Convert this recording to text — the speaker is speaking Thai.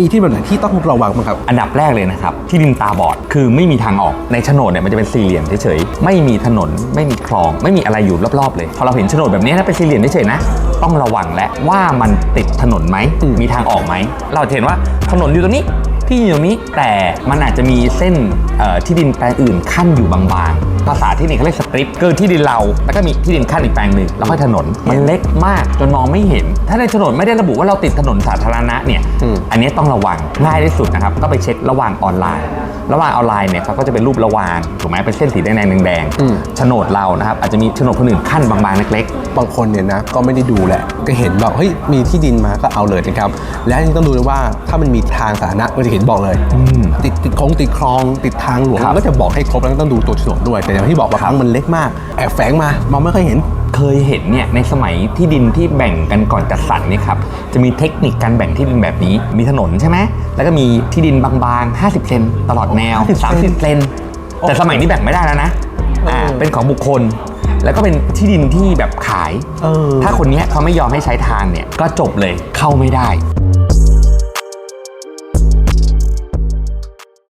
มีที่แบบไหนที่ต้องระวังบ้างครับ อันดับแรกเลยนะครับ ที่ดินตาบอดคือไม่มีทางออกในโฉนดเนี่ยมันจะเป็นสี่เหลี่ยมเฉยๆไม่มีถนนไม่มีคลอง ไม่มีอะไรอยู่รอบๆเลยพอเราเห็นโฉนดแบบนี้นะเป็นสี่เหลี่ยมเฉยๆนะต้องระวังและว่ามันติดถนนไหมมมีทางออกไหมเราจะเห็นว่าถนนอยู่ตรงนี้ ที่อยู่ตรงนี้แต่มันอาจจะมีเส้นเอ่อที่ดินแปลงอื่นขั้นอยู่บางๆ ภาษาที่นี่เขาเรียกสตริปคือที่ดินเรา แล้วก็มีที่ดินขั้นอีกแปลงหนึ่งแล้วค่อยถนนมันเล็กมากจนมองไม่เห็น ถ้าในโฉนดไม่ได้ระบุว่าเราติดถนนสาธารณะเนี่ยอืมอันนี้ต้องระวังง่ายที่สุดนะครับก็ไปเช็คระหว่างออนไลน์ ระหว่างออนไลน์เนี่ยเขาก็จะเป็นรูประวางถูกไหมเป็นเส้นสีแดงๆแดงอืมๆโฉนดเรานะครับอาจจะมีโฉนดคนอื่นขั้นบางๆเล็กบางคนเนี่ยนะก็ไม่ได้ดูแหละก็เห็นแบบเฮ้ยมีที่ดินมาก็เอาเลยนะครับและยังต้องดูด้วยว่าถ้ามันมีทางสาธารณะก็จะเห็นบอกเลยอืมติดติดคลองติดคลองติดทางหลวงครับมันก็จะบอกให้ครบแล้วก็ต้องดูตัวโฉนดด้วย แต่อย่างที่บอกว่าครั้งมันเล็กมาก แอบแฝงมามองไม่ค่อยเห็นๆเคยเห็นเนี่ยในสมัยที่ดินที่แบ่งกันก่อนจัดสรรนี่ครับจะมีเทคนิคการแบ่งที่ดินแบบนี้ มีถนนใช่ไหมแล้วก็มีที่ดินบางๆ 50 เซนตลอดแนว50 30 เซนแต่สมัยนี้แบ่งไม่ได้แล้วนะอ่าเออเป็นของบุคคลแล้วก็เป็นที่ดินที่แบบขายเออถ้าคนเนี้ยเขาไม่ยอมให้ใช้ทางเนี่ย ก็จบเลยเข้าไม่ได้